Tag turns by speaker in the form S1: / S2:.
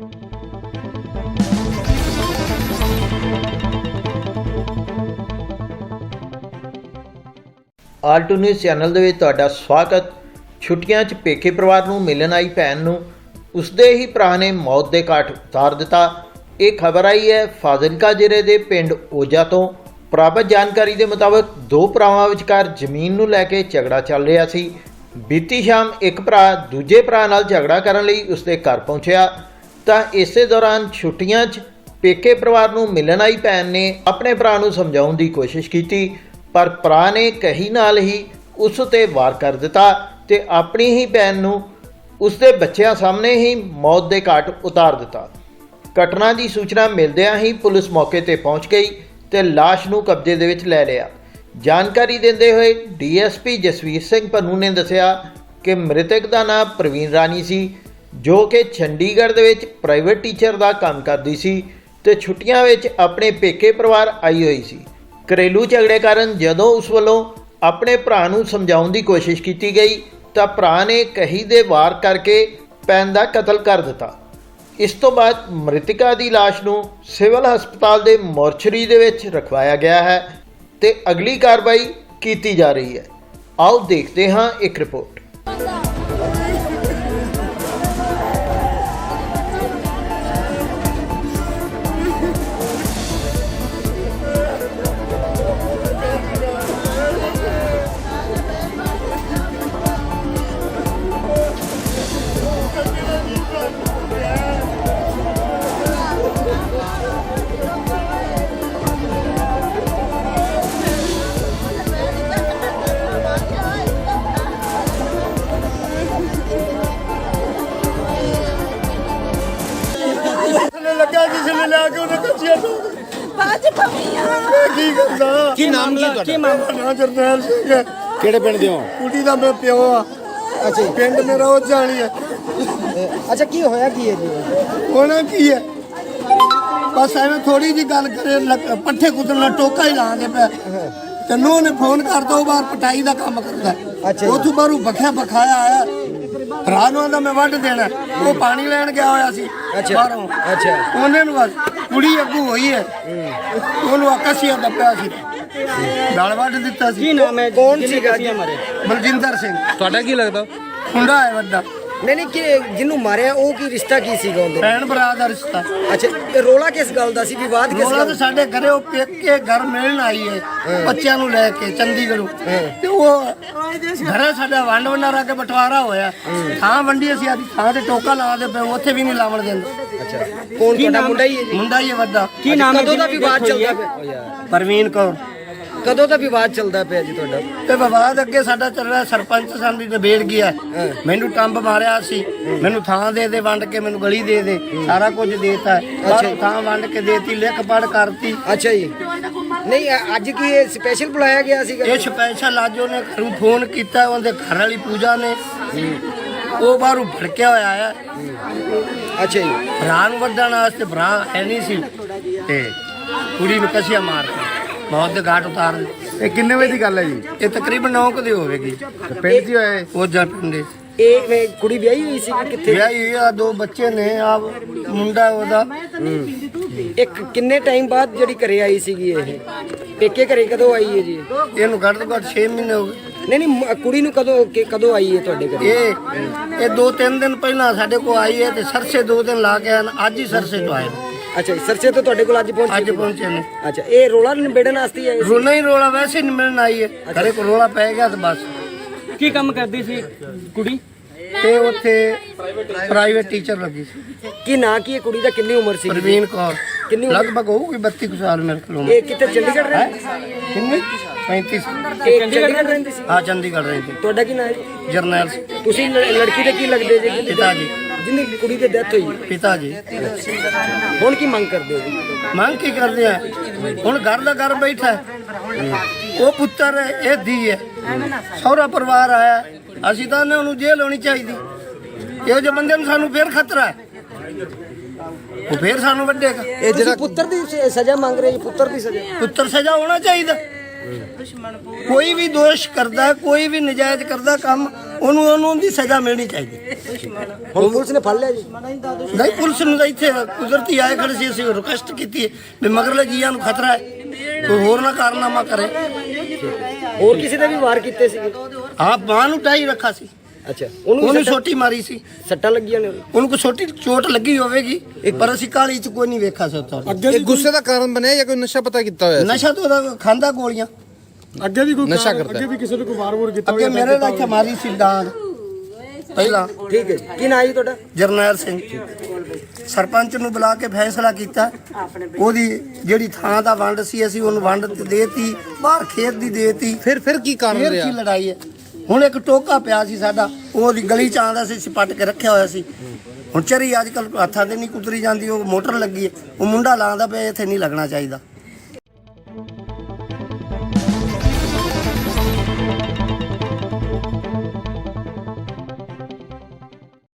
S1: Alto news channel ਦੇ ਵਿੱਚ ਤੁਹਾਡਾ ਸਵਾਗਤ। ਛੁੱਟੀਆਂ 'ਚ ਪੇਕੇ ਪਰਿਵਾਰ ਨੂੰ ਮਿਲਣ ਆਈ ਭੈਣ ਨੂੰ ਉਸਦੇ ਹੀ ਭਰਾ ਨੇ ਮੌਤ ਦੇ ਘਾਟ ਉਤਾਰ ਦਿੱਤਾ। ਇਹ ਖਬਰ ਆਈ ਹੈ ਫਾਜ਼ਿਲਕਾ ਜ਼ਿਲ੍ਹੇ ਦੇ ਪਿੰਡ ਓਜਾ ਤੋਂ। ਪ੍ਰਾਪਤ ਜਾਣਕਾਰੀ ਦੇ ਮੁਤਾਬਕ ਦੋ ਭਰਾਵਾਂ ਵਿਚਕਾਰ ਜ਼ਮੀਨ ਨੂੰ ਲੈ ਕੇ ਝਗੜਾ ਚੱਲ ਰਿਹਾ ਸੀ। ਬੀਤੀ ਸ਼ਾਮ ਇੱਕ ਭਰਾ ਦੂਜੇ ਭਰਾ ਨਾਲ ਝਗੜਾ ਕਰਨ ਲਈ ਉਸਦੇ ਘਰ ਪਹੁੰਚਿਆ। ਤਾਂ ਇਸੇ ਦੌਰਾਨ ਛੁੱਟੀਆਂ 'ਚ ਪੇਕੇ ਪਰਿਵਾਰ ਨੂੰ ਮਿਲਣ ਆਈ ਭੈਣ ਨੇ ਆਪਣੇ ਭਰਾ ਨੂੰ ਸਮਝਾਉਣ ਦੀ ਕੋਸ਼ਿਸ਼ ਕੀਤੀ, ਪਰ ਭਰਾ ਨੇ ਕਹੀ ਨਾਲ ਹੀ ਉਸ ਉਤੇ ਵਾਰ ਕਰ ਦਿੱਤਾ ਤੇ ਆਪਣੀ ਹੀ ਭੈਣ ਨੂੰ ਉਸਦੇ ਬੱਚਿਆਂ ਸਾਹਮਣੇ ਹੀ ਮੌਤ ਦੇ ਘਾਟ ਉਤਾਰ ਦਿੱਤਾ। ਘਟਨਾ ਦੀ ਸੂਚਨਾ ਮਿਲਦਿਆਂ ਹੀ ਪੁਲਿਸ ਮੌਕੇ ਤੇ ਪਹੁੰਚ ਗਈ ਤੇ ਲਾਸ਼ ਨੂੰ ਕਬਜ਼ੇ ਦੇ ਵਿੱਚ ਲੈ ਲਿਆ। ਜਾਣਕਾਰੀ ਦਿੰਦੇ ਹੋਏ ਡੀਐਸਪੀ ਜਸਵੀਰ ਸਿੰਘ ਪੰਨੂ ਨੇ ਦੱਸਿਆ ਕਿ ਮ੍ਰਿਤਕ ਦਾ ਨਾਮ ਪ੍ਰਵੀਨ ਰਾਣੀ ਸੀ ਜੋ ਕਿ ਚੰਡੀਗੜ੍ਹ ਦੇ ਵਿੱਚ ਪ੍ਰਾਈਵੇਟ ਟੀਚਰ ਦਾ ਕੰਮ ਕਰਦੀ ਸੀ ਤੇ ਛੁੱਟੀਆਂ ਵਿੱਚ ਆਪਣੇ ਪੇਕੇ ਪਰਿਵਾਰ ਆਈ ਹੋਈ ਸੀ। ਘਰੇਲੂ ਝਗੜੇ ਕਾਰਨ ਜਦੋਂ ਉਸ ਵੱਲੋਂ ਆਪਣੇ ਭਰਾ ਨੂੰ ਸਮਝਾਉਣ ਦੀ ਕੋਸ਼ਿਸ਼ ਕੀਤੀ ਗਈ, ਤਾਂ ਭਰਾ ਨੇ ਕਹੀ ਦੇ ਵਾਰ ਕਰਕੇ ਭੈਣ ਦਾ ਕਤਲ ਕਰ ਦਿੱਤਾ। ਇਸ ਤੋਂ ਬਾਅਦ ਮ੍ਰਿਤਕਾ ਦੀ ਲਾਸ਼ ਨੂੰ ਸਿਵਲ ਹਸਪਤਾਲ ਦੇ ਮੋਰਚਰੀ ਦੇ ਵਿੱਚ ਰਖਵਾਇਆ ਗਿਆ ਹੈ ਤੇ ਅਗਲੀ ਕਾਰਵਾਈ ਕੀਤੀ ਜਾ ਰਹੀ ਹੈ। ਆਓ ਦੇਖਦੇ ਹਾਂ ਇੱਕ ਰਿਪੋਰਟ।
S2: ਬਾਜ ਪਮੀਆਂ
S3: ਕੀ ਕਰਦਾ?
S4: ਕੀ ਨਾਮ ਕੀ ਹੈ ਤੁਹਾਡਾ
S3: ਨਾ ਜਰਨੈਲ ਸਿੰਘ ਹੈ।
S4: ਕਿਹੜੇ ਪਿੰਡ ਦੇ ਹੋ?
S3: ਕੁੜੀ ਦਾ ਮੈਂ ਪਿਓ ਆ।
S4: ਅੱਛਾ।
S3: ਪਿੰਡ ਮੇਰਾ ਉਹ ਜਾਣੀ ਹੈ।
S4: ਅਹ ਅੱਛਾ ਕੀ ਹੋਇਆ ਕੀ ਹੈ ਜੀ?
S3: ਹੋਣਾ ਕੀ ਹੈ? ਬਸ ਐਵੇਂ ਥੋੜੀ ਜੀ ਗੱਲ ਕਰੇ ਲੱਗ- ਪੱਠੇ ਕੁੱਟਣ ਦਾ ਟੋਕਾ ਹੀ ਲਾਉਂਦੇ ਪਿਆ ਤੇ ਨੂੰਹ ਨੇ ਫੋਨ ਕਰਤਾ ਉਹ ਬਾਹਰ ਪਟਾਈ ਦਾ ਕੰਮ ਕਰਦਾ
S4: ਅੱਛਾ ਜੀ।
S3: ਉਹ ਤੋਂ ਬਾਹਰੋਂ ਬਖਿਆ ਬਖਾਇਆ ਆਇਆ। ਰਾਤ ਨੂੰ ਆਂਦਾ ਮੈਂ ਵੱਢ ਦੇਣਾ ਉਹ ਪਾਣੀ ਲੈਣ ਗਿਆ ਹੋਇਆ ਸੀ।
S4: ਅੱਛਾ।
S3: ਬਾਹਰੋਂ।
S4: ਅੱਛਾ।
S3: ਉਹਨੇ ਨੂੰ ਬਸ ਕੁੜੀ ਅੱਗੂ ਹੋਈ ਹੈ। ਉਹਨੂੰ ਆਕਾਸ਼ੀਆ ਦੱਬਿਆ ਸੀ। ਨਾਲ ਵੱਢ ਦਿੱਤਾ ਸੀ।
S5: ਕੀ ਨਾਮ ਹੈ
S4: ਕੌਣ ਸੀਗਾ ਜੀ? ਮਰੇ?
S3: ਬਲਜਿੰਦਰ ਸਿੰਘ।
S5: ਤੁਹਾਡਾ ਕੀ ਲੱਗਦਾ?
S3: ਮੁੰਡਾ ਹੈ ਵੱਡਾ।
S4: ਨਹੀਂ ਨਹੀਂ ਕਿ ਜਿਹਨੂੰ ਮਾਰਿਆ ਉਹ ਕੀ ਰਿਸ਼ਤਾ ਕੀ ਸੀਗਾ ਉਹਦੇ
S3: ਭੈਣ ਭਰਾ ਦਾ ਰਿਸ਼ਤਾ।
S4: ਅੱਛਾ ਇਹ ਰੋਲਾ ਕਿਸ ਗੱਲ ਦਾ ਸੀ? ਵਿਵਾਦ ਕਿਸ ਗੱਲ
S3: ਤਾਂ ਸਾਡੇ ਘਰੇ ਉਹ ਪੇਕੇ ਘਰ ਮਿਲਣ ਆਈ ਹੈ। ਬੱਚਿਆਂ ਨੂੰ ਲੈ ਕੇ ਚੰਡੀਗੜ੍ਹੋਂ। ਤੇ ਉਹ ਘਰੇ ਸਾਡਾ ਵੰਡ ਵੰਡਾਰਾ ਕੇ ਬਟਵਾਰਾ ਹੋਇਆ। ਥਾਂ ਵੰਡੀ ਅਸੀਂ ਆਦੀ ਥਾਂ ਤੇ ਟੋਕਾ ਲਾਉਂਦੇ ਪਏ ਉੱਥੇ ਵੀ ਨਹੀਂ ਲਾਵਣ ਦਿੰਦੇ।
S4: ਅੱਛਾ ਕੌਣ ਤੁਹਾਡਾ ਮੁੰਡਾ ਹੀ ਹੈ ਜੀ?
S3: ਮੁੰਡਾ ਹੀ ਹੈ ਵੱਡਾ।
S5: ਕੀ ਨਾਮ ਹੈ
S4: ਕਦੋਂ ਦਾ ਵਿਵਾਦ ਚੱਲਦਾ? ਪਿਆ?
S3: ਪਰਵੀਨ ਕੌਰ।
S4: ਕਦੋਂ ਦਾ ਵਿਵਾਦ ਚੱਲਦਾ ਪਿਆ ਜੀ ਤੁਹਾਡਾ?
S3: ਤੇ ਵਿਵਾਦ ਅੱਗੇ ਸਾਡਾ ਚੱਲ ਰਿਹਾ ਸਰਪੰਚ ਸਾਡੀ ਨਿਬੇੜ ਗਿਆ ਮੈਨੂੰ ਟੰਬ ਮਾਰਿਆ ਸੀ ਮੈਨੂੰ ਥਾਂ ਦੇ ਦੇ ਵੰਡ ਕੇ ਮੈਨੂੰ ਗਲੀ ਦੇ ਦੇ ਸਾਰਾ ਕੁਝ ਦੇਤਾ। ਬਾਹਰੋਂ ਥਾਂ ਵੰਡ ਕੇ ਦੇਤੀ ਲਿਖ ਪੜ ਕਰਤੀ।
S4: ਅੱਛਾ ਜੀ। ਨਹੀਂ ਅੱਜ ਕੀ ਇਹ ਸਪੈਸ਼ਲ ਬੁਲਾਇਆ ਗਿਆ ਸੀਗਾ?
S3: ਇਹ ਸਪੈਸ਼ਲ ਅੱਜ ਉਹਨੇ ਘਰੋਂ ਫੋਨ ਕੀਤਾ ਉਹਦੇ ਘਰ ਵਾਲੀ ਪੂਜਾ ਨੇ। ਉਹ ਬਾਹਰੋਂ ਭੜਕਿਆ ਹੋਇਆ ਹੈ।
S4: ਅੱਛਾ ਜੀ।
S3: ਭਰਾ ਨੂੰ ਵੱਢਣ ਵਾਸਤੇ ਭਰਾ ਹੈ ਨਹੀਂ ਸੀ। ਤੇ ਕੁੜੀ ਨੂੰ ਕਸੀਆ ਮਾਰ ਮੌਤ ਦੇ ਘਾਟ ਉਤਾਰ ਦਿੱਤੀ।
S6: ਇਹ ਕਿੰਨੇ ਵਜੇ ਦੀ ਗੱਲ ਹੈ ਜੀ?
S3: ਇਹ ਤਕਰੀਬਨ 9 ਕਦੇ ਹੋਵੇਗੀ।
S6: ਪਿੰਡ 'ਚ ਹੀ ਹੋਇਆ ਇਹ?
S3: ਉਹ ਜਪਿੰਦੇ
S4: ਇਹ ਮੈਂ ਕੁੜੀ ਵਿਆਹੀ ਹੋਈ ਸੀ ਕਿੱਥੇ?
S3: ਵਿਆਹੀ ਹੋਈ ਆ ਦੋ ਬੱਚੇ ਨੇ ਆ ਮੁੰਡਾ ਉਹਦਾ।
S4: ਇੱਕ ਕਿੰਨੇ ਟਾਈਮ ਬਾਅਦ ਜਿਹੜੀ ਘਰੇ ਆਈ ਸੀਗੀ ਇਹ? ਪੇਕੇ ਘਰੇ ਕਦੋਂ ਆਈ ਹੈ ਜੀ?
S3: ਇਹਨੂੰ ਘੱਟ ਤੋਂ ਘੱਟ 6 ਮਹੀਨੇ ਹੋ ਗਏ।
S4: ਨਹੀਂ ਨਹੀਂ ਮ- ਕੁੜੀ ਨੂੰ ਕਦੋਂ ਕਿ- ਕਦੋਂ ਆਈ ਹੈ ਤੁਹਾਡੇ ਘਰੇ?
S3: ਇਹ ਇਹ ਦੋ ਤਿੰਨ ਦਿਨ ਪਹਿਲਾਂ ਸਾਡੇ ਕੋਲ ਆਈ ਹੈ ਤੇ ਸਰਸੇ ਦੋ ਦਿਨ ਲਾ ਕੇ ਆਏ ਨੇ। ਅੱਜ ਹੀ ਸਰਸੇ ਤੋਂ ਆਏ ਨੇ।
S4: ਅੱਛਾ ਜੀ ਸਰਸੇ ਤੋਂ ਤੁਹਾਡੇ ਕੋਲ ਅੱਜ ਪਹੁੰਚੀ
S3: ਅੱਜ ਪਹੁੰਚੇ ਨੇ।
S4: ਅੱਛਾ ਇਹ ਰੋਲਾ ਨਿਬੇੜਨ ਵਾਸਤੇ ਆਏ ਸੀ?
S3: ਰੋਣਾ ਹੀ ਰੋਲਾ ਵੈਸੇ ਹੀ ਮਿਲਣ ਆਈ ਹੈ। ਘਰੇ ਕੋ ਰੋਲਾ ਪੈ ਗਿਆ ਤੇ ਬਸ।
S5: ਕੀ ਕੰਮ ਕਰਦੀ ਸੀ ਕੁੜੀ?
S3: ਤੇ ਉੱਥੇ ਪ੍ਰਾਈਵੇਟ ਟੀਚਰ ਲੱਗੀ ਸੀ।
S4: ਕੀ ਨਾਂ ਕੀ ਹੈ ਕੁੜੀ ਦਾ? ਕਿੰਨੀ ਉਮਰ ਸੀ
S3: ਪ੍ਰਵੀਨ ਕੌਰ।
S4: ਕਿੰਨੀ ਉਮਰ?
S3: ਲਗਭਗ ਹੋਊਗੀ 32 ਕੁ ਸਾਲ ਮੇਰੇ ਕੋਲ।
S4: ਇਹ ਕਿੱਥੇ ਚੰਡੀਗੜ੍ਹ ਰਹਿੰਦੀ ਸੀ?
S3: ਕਿੰਨੀ? 35
S4: ਇਹ ਚੰਡੀਗੜ੍ਹ ਰਹਿੰਦੀ ਸੀ?
S3: ਹਾਂ ਚੰਡੀਗੜ੍ਹ ਰਹਿੰਦੀ।
S4: ਤੁਹਾਡਾ ਕੀ ਨਾਂ ਹੈ?
S3: ਜਰਨੈਲ।
S4: ਤੁਸੀਂ ਲੜਕੀ ਦੇ ਕੀ ਲੱਗਦੇ ਜੀ?
S3: ਪਿਤਾ ਜੀ।
S4: ਜਿੰਨੀ ਕੁੜੀ ਦੀ ਡੈਥ ਹੋਈ।
S3: ਪਿਤਾ ਜੀ।
S4: ਹੁਣ ਕੀ ਮੰਗ ਕਰਦੇ ਹੋ? ਜੀ
S3: ਮੰਗ ਕੀ ਕਰਦੇ ਆ? ਹੁਣ ਘਰ ਦਾ ਘਰ ਬੈਠਾ ਹੈ। ਉਹ ਪੁੱਤਰ ਹੈ, ਇਹ ਧੀ ਹੈ। ਸਹੁਰਾ ਪਰਿਵਾਰ ਆਇਆ ਅਸੀਂ ਤਾਂ ਨੇ ਉਹਨੂੰ ਜੇਲ੍ਹ ਹੋਣੀ ਚਾਹੀਦੀ। ਇਹੋ ਜਿਹੇ ਬੰਦੇ ਨੂੰ ਸਾਨੂੰ ਫੇਰ ਖਤਰਾ ਹੈ। ਉਹ ਫੇਰ ਸਾਨੂੰ ਵੱਡੇਗਾ।
S4: ਇਹ ਜਿਹੜਾ ਪੁੱਤਰ ਦੀ ਸ- ਸਜ਼ਾ ਮੰਗ ਰਹੇ ਜੀ ਪੁੱਤਰ ਦੀ ਸਜ਼ਾ।
S3: ਪੁੱਤਰ ਸਜ਼ਾ ਹੋਣਾ ਚਾਹੀਦਾ। ਕੋਈ ਵੀ ਦੋਸ਼ ਕਰਦਾ ਕੋਈ ਵੀ ਨਜਾਇਜ਼ ਕਰਦਾ ਕੰਮ ਉਹਨੂੰ ਉਹਨੂੰ ਦੀ ਸਜ਼ਾ ਮਿਲਣੀ ਚਾਹੀਦੀ।
S4: ਹੁਣ ਪੁਲਿਸ ਨੇ ਫੜ ਲਿਆ ਜੀ?
S3: ਨਹੀਂ ਪੁਲਿਸ ਨੂੰ ਤਾਂ ਇੱਥੇ ਕੁਦਰਤੀ ਆਏ ਖੜੇ ਸੀ ਅਸੀਂ ਰਿਕੁਐਸਟ ਕੀਤੀ ਵੀ ਮਗਰਲੇ ਜੀਆਂ ਨੂੰ ਖਤਰਾ ਹੈ। ਕੋਈ ਹੋਰ ਨਾ ਕਾਰਨਾਮਾ ਕਰੇ।
S4: ਹੋਰ ਕਿਸੇ ਦੇ ਵੀ ਵਾਰ ਕੀਤੇ ਸੀਗੇ
S3: ਆਪ ਮਾਂ ਨੂੰ ਟਾਈ ਰੱਖਾ ਸੀ।
S4: ਅੱਛਾ। ਉਹਨੂੰ
S3: ਉਹਨੂੰ
S4: ਵੀ ਸੱਟਾਂ-
S3: ਛੋਟੀ ਮਾਰੀ ਸੀ।
S4: ਸੱਟਾਂ ਲੱਗੀਆਂ ਨੇ
S3: ਉਹਨੂੰ। ਕੋਈ ਛੋਟੀ ਚੋਟ ਲੱਗੀ ਹੋਵੇਗੀ। ਪਰ ਅਸੀਂ ਕਾਲੀ ਚ ਕੋਈ ਨਹੀਂ ਵੇਖਾ ਸੀ ਉੱਥੇ
S6: ਇਹ ਗੁੱਸੇ ਦਾ ਕਾਰਨ ਬਣਿਆ ਜਾਂ ਕੋਈ ਨਸ਼ਾ ਪਤਾ ਕੀਤਾ ਹੋਇਆ ਸੀ?
S3: ਨਸ਼ਾ ਤਾਂ ਉਹਦਾ ਖਾਂਦਾ ਗੋਲੀਆਂ।
S2: ਅੱਗੇ ਵੀ ਕੋਈ
S6: ਨਸ਼ਾ
S2: ਕਾਰ-
S6: ਕਰਦਾ।
S2: ਅੱਗੇ ਵੀ ਕਿਸੇ ਨੂੰ ਕੋਈ ਵਾਰ-ਵੂਰ ਕੀਤਾ
S3: ਅੱਗੇ ਮੇਰੇ ਨਾਲ ਇੱਥੇ ਮਾਰੀ ਸੀ ਡਾਂਗ। ਪਹਿਲਾਂ।
S4: ਠੀਕ ਹੈ ਜੀ। ਕੀ ਨਾਂ ਜੀ ਤੁਹਾਡਾ?
S3: ਜਰਨੈਲ ਸਿੰਘ। ਸਰਪੰਚ ਨੂੰ ਬੁਲਾ ਕੇ ਫੈਸਲਾ ਕੀਤਾ। ਉਹਦੀ ਜਿਹੜੀ ਥਾਂ ਦਾ ਵੰਡ ਸੀ ਅਸੀਂ ਉਹਨੂੰ ਵੰਡ ਤੇ ਦੇਤੀ। ਬਾਹਰ ਖੇਤ ਦੀ ਦੇਤੀ।
S6: ਫਿਰ ਫਿਰ ਕੀ ਕਾਰਨ
S3: ਫੇਰ
S6: ਰਿਹਾ?
S3: ਕੀ ਲੜਾਈ ਹੈ? ਹੁਣ ਇੱਕ ਟੋਕਾ ਪਿਆ ਸੀ ਸਾਡਾ ਉਹਦੀ ਗਲੀ ਚ ਆਂਦਾ ਸੀ ਅਸੀਂ ਪੱਟ ਕੇ ਰੱਖਿਆ ਹੋਇਆ ਸੀ। ਹੁਣ ਚਰੀ ਅੱਜ ਕੱਲ ਹੱਥਾਂ ਤੇ ਨਹੀਂ ਕੁਤਰੀ ਜਾਂਦੀ, ਉਹ ਮੋਟਰ ਲੱਗੀ ਹੈ, ਉਹ ਮੁੰਡਾ ਲਾਉਂਦਾ ਪਿਆ, ਇੱਥੇ ਨਹੀਂ ਲੱਗਣਾ ਚਾਹੀਦਾ।